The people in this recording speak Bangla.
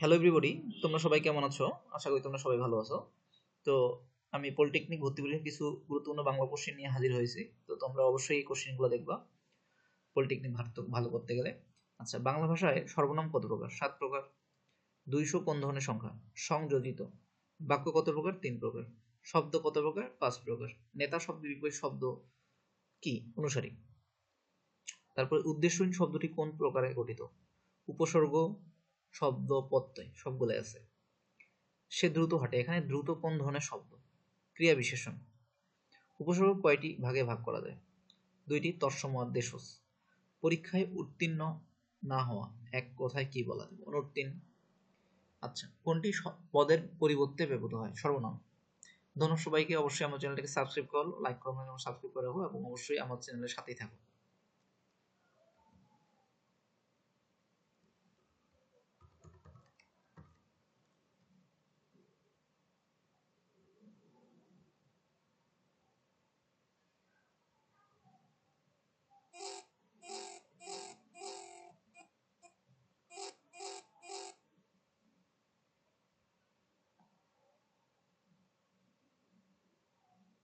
হ্যালো এভরিবডি তোমরা সবাই কেমন আছো? আশা করি তোমরা সবাই ভালো আছো। তো আমি পলিটেকনিক ভর্তি পরীক্ষার কিছু গুরুত্বপূর্ণ বাংলা কোশ্চেন নিয়ে হাজির হয়েছি। তো তোমরা অবশ্যই এই কোশ্চেনগুলো দেখবা পলিটেকনিক ভালো করতে গেলে। আচ্ছা বাংলা ভাষায় সর্বনাম কত প্রকার? সাত প্রকার। দুইশো কোন ধরনের সংখ্যা? সংযোজিত। বাক্য কত প্রকার? তিন প্রকার। শব্দ কত প্রকার? পাঁচ প্রকার। নেতা শব্দ বিপরীত শব্দ কি? অনুসারী। তারপরে উদ্দেশ্যহীন শব্দটি কোন প্রকারে গঠিত? উপসর্গ শব্দ প্রত্যয় সবগুলো আছে। সে দ্রুত হাঁটে। এখানে দ্রুত কোন ধরনের শব্দ? ক্রিয়া বিশেষণ। উপসর্গ কয়টি? ভাগে ভাগ করা যায়। দুইটি তৎসম দেশস পরীক্ষায় উত্তীর্ণ না হওয়া, এক কথায় কি বলা যাবে অনুত্তীর্ণ। আচ্ছা কোনটি পদের পরিবর্তে ব্যবহৃত হয়? সর্বনাম। ধন্যবাদ সবাইকে। অবশ্যই আমার চ্যানেলটাকে সাবস্ক্রাইব করো, লাইক করো এবং সাবস্ক্রাইব করে এবং অবশ্যই আমার চ্যানেলের সাথেই থাকো।